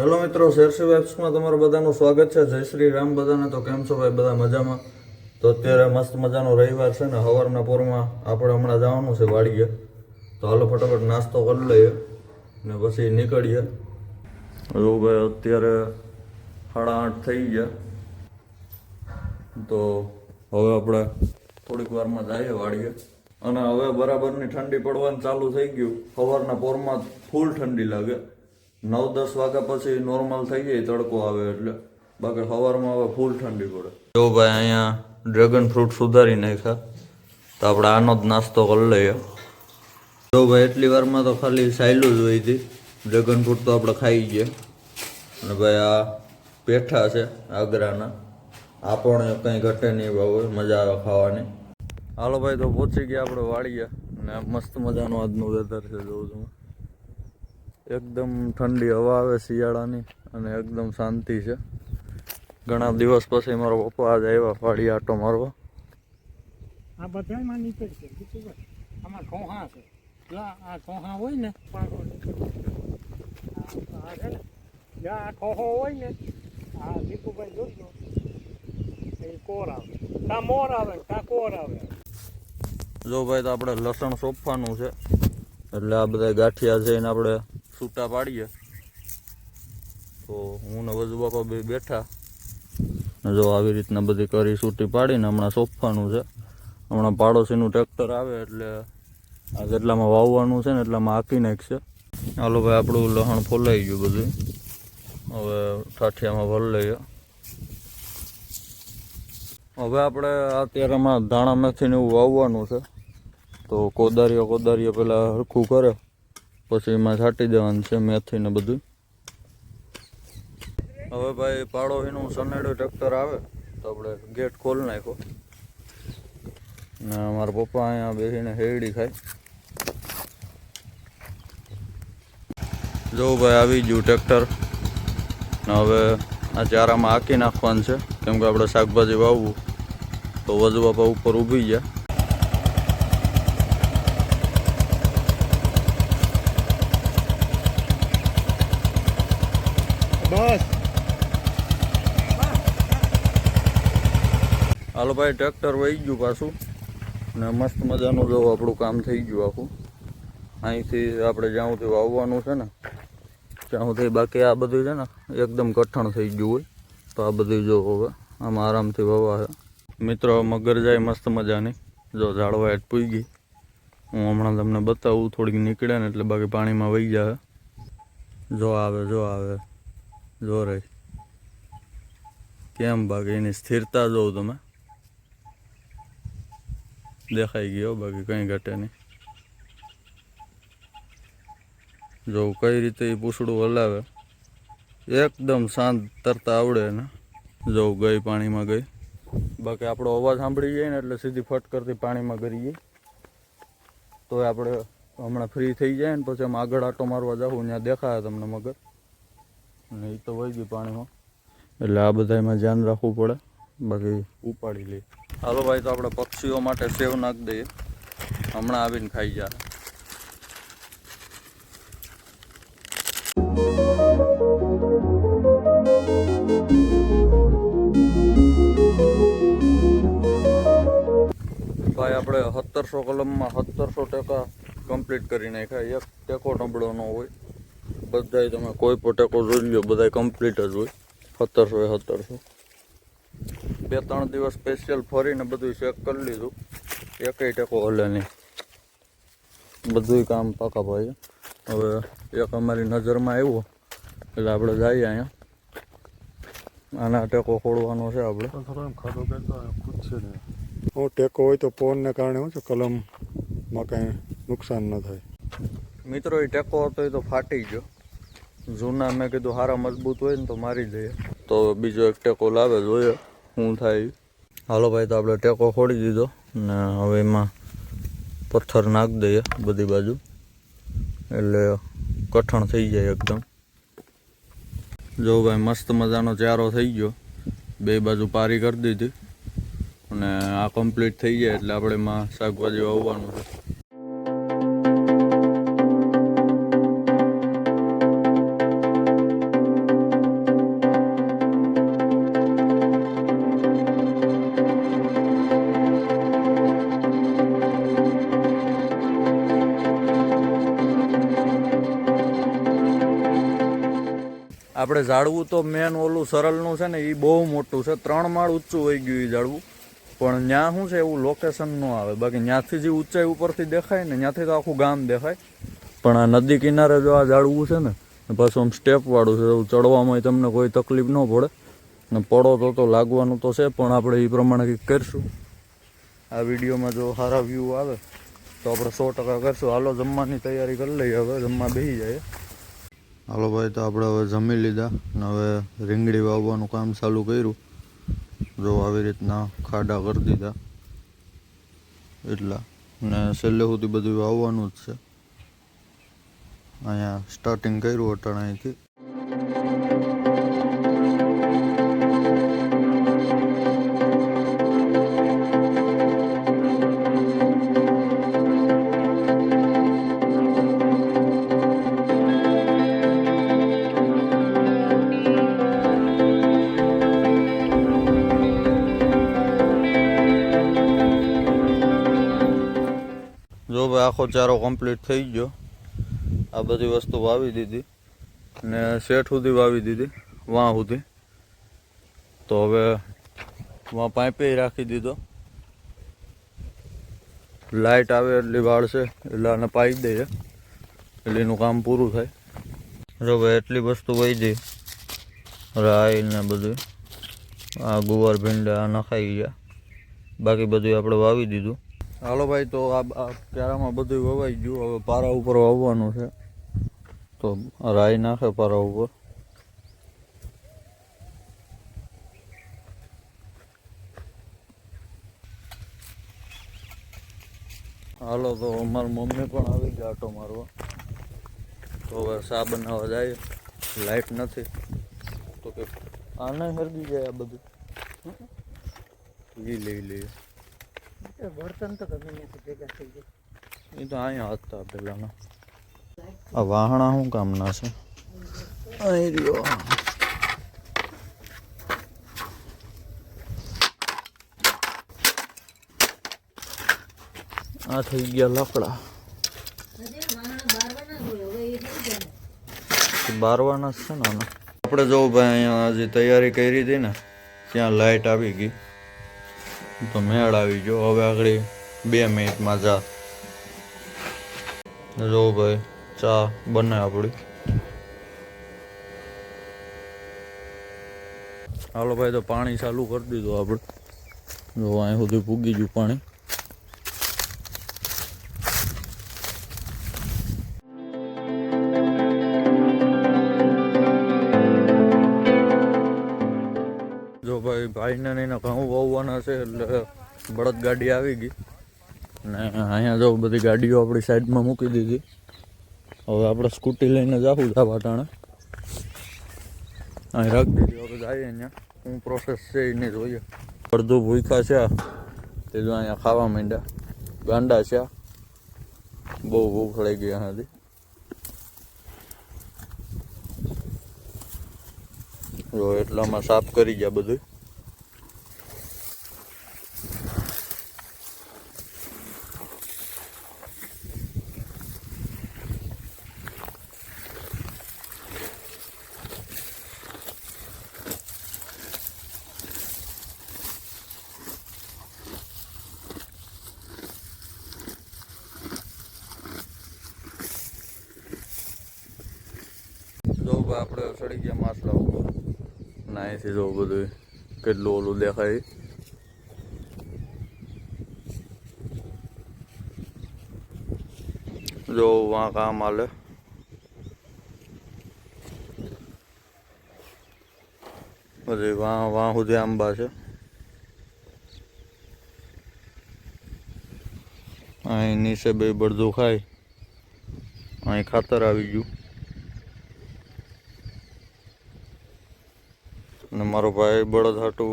Hello મિત્રો શેરસી વેબ્સમાં તમારું બધાનું સ્વાગત છે. જય શ્રી રામ બધાને. તો કેમ છો ભાઈ? બધા મજામાં? તો અત્યારે મસ્ત મજાનો રવિવાર છે ને સવારના પોરમાં આપણે હમણાં જવાનું છે વાડીએ. તો હાલો ફટાફટ નાસ્તો કરી લઈએ ને પછી નીકળીએ. જો ભાઈ, અત્યારે સાડા આઠ થઈ ગયા. તો હવે આપણે થોડીક વારમાં જઈએ વાડીએ. અને હવે બરાબરની ઠંડી પડવાનું ચાલુ થઈ ગયું. સવારના પોરમાં ફૂલ ઠંડી લાગે. નવ દસ વાગ્યા પછી નોર્મલ થઈ જાય, તડકો આવે એટલે. બાકી સવારમાં હવે ફૂલ ઠંડી પડે. જો ભાઈ અહીંયા ડ્રેગન ફ્રૂટ સુધારી નાખ્યા. તો આપણે આનો જ નાસ્તો કરી લઈએ. જો ભાઈ એટલી વારમાં તો ખાલી સાયલું જ હોય હતી. ડ્રેગન ફ્રૂટ તો આપણે ખાઈ ગયા. અને ભાઈ આ પેઠા છે આગ્રાના. આ પણ કંઈ ઘટે નહીં બહુ મજા આવે ખાવાની. હાલો ભાઈ, તો પહોંચી ગયા આપણે વાળીએ અને મસ્ત મજાનું આજનું વેધર છે જોઉં છું એકદમ ઠંડી હવા આવે શિયાળાની અને એકદમ શાંતિ છે. ઘણા દિવસ પછી મારો પપ્પા આજે આવ્યા વાડી આટો મારવા. આ બધામાં બીજું બસ આમાં ઠોહા છે. આ ઠોહા હોય ને નીકળી આ છે ઠોહો હોય ને આ દીપુભાઈ જોજો એ કોર આવે. કા મોર આવે કા કોર આવે. જો ભાઈ તો આપણે લસણ સોંપવાનું છે. એટલે આ બધા ગાંઠિયા છે એને આપણે છૂટા પાડીએ. તો હું ને વજુ બાપા બે બેઠા. જો આવી રીતના બધી કરી છૂટી પાડીને હમણાં સોંપવાનું છે. હમણાં પાડોશીનું ટ્રેક્ટર આવે એટલે આ જેટલામાં વાવવાનું છે ને એટલામાં આંકી નાખશે. હાલો ભાઈ, આપણું લહણ ફોલાઈ ગયું બધું. હવે ઠાઠિયામાં ભરી લઈએ. હવે આપણે અત્યારેમાં ધાણા મેથીને એવું વાવવાનું છે. તો કોદારીઓ કોદારીઓ પેલા હરખું કરે. પછી એમાં છાંટી દેવાનું છે મેથી ને બધું. હવે ભાઈ પાડો એનું સનેડું ટ્રેક્ટર આવે તો આપણે ગેટ ખોલી નાખો ને મારા પપ્પા અહીંયા બેસીને હેરડી ખાય. જો ભાઈ આવી ગયું ટ્રેક્ટર હવે આ ચારામાં આંકી નાખવાનું છે. કેમ કે આપણે શાકભાજી વાવવું. તો વજુ બાપા ઉપર ઊભી ગયા બસ હાલો ભાઈ, ટ્રેક્ટર વહી ગયું પાછું. ને મસ્ત મજાનું જો આપણું કામ થઈ ગયું આખું. અહીંથી આપણે જ્યાં સુધી વાવવાનું છે ને ત્યાં સુધી બાકી આ બધું છે ને, એકદમ કઠણ થઈ ગયું હોય. તો આ બધું જો હવે આમાં આરામથી વવા મિત્રો મગર જાય મસ્ત મજાની. જો ઝાડવા હેઠ પૂઈ ગઈ. હું હમણાં તમને બતાવું, થોડીક નીકળે ને એટલે બાકી પાણીમાં વહી જાય જો આવે જો આવે. જો રહી. કેમ બાકી? એની સ્થિરતા જોઉં તમે. દેખાઈ ગયો, બાકી કંઈ ઘટે નહીં. જો કઈ રીતે એ પૂછડું હલાવે, એકદમ શાંત તરતા આવડે ને જો ગઈ પાણીમાં ગઈ. બાકી આપણો અવાજ સાંભળી જાય ને એટલે સીધી ફટ કરતી પાણીમાં ગરી જાય. તો આપણે હમણાં ફ્રી થઈ જાય ને પછી આમ આગળ આટો મારવા જાઉં ત્યાં દેખાય તમને મગર. ને એ તો વહી ગઈ પાણીમાં. એટલે આ બધામાં ધ્યાન રાખવું પડે. બાકી ઉપાડી લે. હાલો ભાઈ, તો આપણે પક્ષીઓ માટે સેવ નાખી દઈએ. હમણાં આવીને ખાઈ જાય ભાઈ, આપણે સત્તરસો કલમમાં સત્તરસો ટકા કમ્પ્લીટ કરી નાખ્યા. એક ટેકો નબળો ન હોય. બધાય તમે કોઈ પણ ટેકો જોઈ લો બધાય કમ્પ્લીટ જ હોય. સત્તરસો એ સત્તરસો. બે ત્રણ દિવસ સ્પેશિયલ ફરીને બધું ચેક કરી લીધું. એકેય ટેકો હલે નહીં. બધુંય કામ પાકા ભાઈ. હવે એક અમારી નજરમાં આવ્યો. એટલે આપણે જઈએ અહીંયા. આના ટેકો ખોડવાનો છે આપણે. ટેકો હોય તો પોનને કારણે શું છે કલમમાં કાંઈ નુકસાન ન થાય. મિત્રો એ ટેકો હતો એ તો ફાટી ગયો. જૂના મેં કીધું સારા મજબૂત હોય ને તો મારી દઈએ. તો બીજો એક ટેકો લાવે જોઈએ. શું થાય? હાલો ભાઈ, તો આપણે ટેકો ખોડી દીધો ને હવે એમાં પથ્થર નાખી દઈએ બધી બાજુ. એટલે કઠણ થઈ જાય એકદમ. જો ભાઈ, મસ્ત મજાનો ચારો થઈ ગયો. બે બાજુ પારી કરી દીધી. અને આ કમ્પ્લીટ થઈ જાય એટલે આપણે એમાં શાકભાજી વાવવાનું છે. આપણે ઝાડવું તો મેન ઓલું સરળનું છે ને એ બહુ મોટું છે. ત્રણ માળ ઊંચું હોઈ ગયું એ ઝાડવું. પણ ત્યાં શું છે, એવું લોકેશન ન આવે. બાકી ત્યાંથી જે ઊંચાઈ ઉપરથી દેખાય ને ત્યાંથી તો આખું ગામ દેખાય. પણ આ નદી કિનારે જો આ ઝાડવું છે ને પાછું આમ સ્ટેપવાળું છે, એવું ચડવામાં તમને કોઈ તકલીફ ન પડે. ને પડો તો તો લાગવાનું તો છે, પણ આપણે એ પ્રમાણે કંઈક કરીશું. આ વિડીયોમાં જો સારા વ્યૂ આવે, તો આપણે સો ટકા કરશું. હાલો, જમવાની તૈયારી કરી લઈએ હવે, જમવા બેસી જાય હાલો ભાઈ, તો આપણે હવે જમી લીધા ને હવે રીંગણી વાવવાનું કામ ચાલુ કર્યું. જો આવી રીતના ખાડા કરી દીધા. એટલા. ને છેલ્લે સુધી બધું વાવવાનું જ છે. અહીંયા સ્ટાર્ટિંગ કર્યું અટાણા અહીંથી. જો આખો ચારો કમ્પ્લીટ થઈ ગયો. આ બધી વસ્તુ વાવી દીધી ને શેઠ સુધી વાવી દીધી, વાં સુધી. તો હવે વાં પાઇપે રાખી દીધો. લાઇટ આવે એટલી વાળશે એટલે આને પાઈ દઈએ એટલે એનું કામ પૂરું થાય. હવે એટલી વસ્તુ વહી ગઈ. રાઈ ને બધું. આ ગુવાર ભીંડા નખાઈ ગયા. બાકી બધું આપણે વાવી દીધું. હાલો ભાઈ, તો આ પ્યારામાં બધું વવાઈ ગયું. હવે પારા ઉપર વાવવાનું છે. તો રાઈ નાખે પારા ઉપર. હાલો, તો અમારી મમ્મી પણ આવી ગયા આટો મારવા. તો હવે શા બનાવવા જાય. લાઈટ નથી. તો કે આને હરગી જાય આ બધું. લઈ લઈ લઈએ. એ બળતણ તો ગમે ત્યાંથી ભેગા થઈ જાય. એ તો અહીંયા હતા પેલાના આ વાહણા શું કામના છે? અહીં રહ્યો. આ થઈ ગયા લાકડા. બારવાના જ છે ને આપણે જો ભાઈ અહીંયા જે તૈયારી કરી હતી ને ત્યાં લાઈટ આવી ગઈ. તો મેળ આવી ગયો. હવે આગળ બે મિનિટમાં જા. જો ભાઈ, ચા બને આપણી હાલો ભાઈ, તો પાણી ચાલુ કરી દીધું આપણે જો અહીં સુધી પૂગી ગયું પાણી. જો ભાઈ, ભાઈને ને એના ઘઉં છે, એટલે બળદ ગાડી આવી ગઈ. ને અહીંયા જો બધી ગાડીઓ આપણી સાઈડમાં મૂકી દીધી. હવે આપણે સ્કૂટી લઈને જાવું છે પાટાણે અહીં રાખી દીધી, હવે જઈએ અહીંયા. શું પ્રોસેસ છે એને જોઈએ. અડધું ભૂખા છે. તે જો અહીંયા ખાવા માંડ્યા. ગાંડા છે બહુ ભૂખ લઈ ગઈ અહીંયાથી જો એટલામાં સાફ કરી ગયા બધું ભાઈ ગયા ઉપર. ના, અહીંથી બધું કેટલું ઓલું દેખાય. જો વાં કામ હાલે. પછી વાં વાં સુધી આંબા છે. અહીં નીચે બે બળદું ખાય. અહીં ખાતર આવી ગયું. અને મારો ભાઈ બળદ હાટું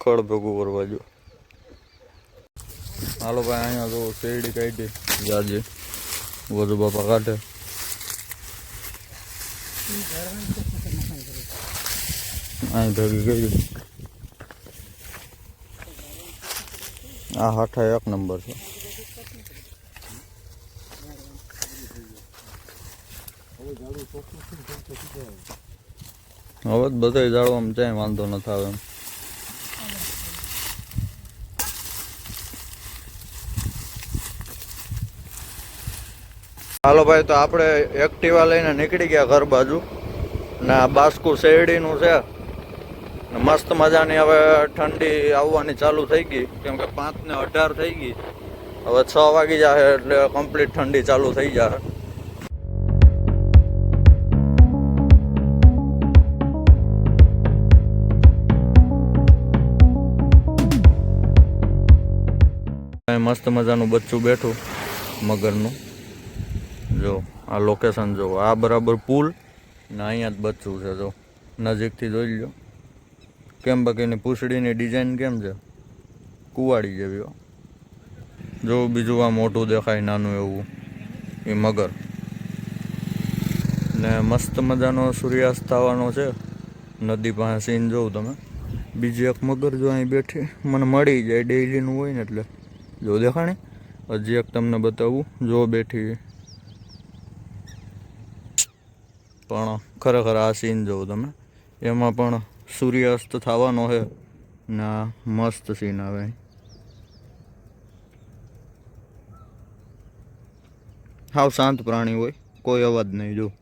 ખડ ભેગું કરવા જો હાલો ભાઈ, અહીંયા તો શેરડી કાઢી. જાજે. વધુ બાપા કાઢે. અહીં ભેગી કરી આ હાઠા એક નંબર છે. હવે જ બધા જાળવામાં જાય વાંધો ન આવે એમ. હાલો ભાઈ, તો આપણે એક્ટિવા લઈને નીકળી ગયા ઘર બાજુ. ને આ બાસ્કુ શેરડીનું છે. ને મસ્ત મજાની હવે ઠંડી આવવાની ચાલુ થઈ ગઈ. કેમ કે પાંચ ને અઢાર થઈ ગઈ. હવે છ વાગી જશે એટલે કમ્પ્લીટ ઠંડી ચાલુ થઈ જશે મસ્ત મજાનું બચ્ચું બેઠું મગરનું. જો, આ લોકેશન જો, આ બરાબર પુલ ને અહીંયા જ બચ્ચું છે, જો. નજીકથી જોઈ લો કેમ બાકીની પૂંછડીની ડિઝાઇન કેમ છે? કુવાડી જેવી. જો, બીજું આ મોટું દેખાય, નાનું એવું. એ મગર. ને મસ્ત મજાનો સૂર્યાસ્ત થવાનો છે. નદી પાસે સીન જોઉં તમે. બીજી એક મગર જો અહીં બેઠી, મને મળી જાય ડેઇલીનું હોય ને એટલે. જો દેખાણી. હજી એક તમને બતાવું. જો બેઠી. પણ ખરેખર આ સીન જોવો તમે. એમાં પણ સૂર્યાસ્ત થવાનો છે ના મસ્ત સીન આવે હાવ શાંત પ્રાણી હોય. કોઈ અવાજ નહીં, જો.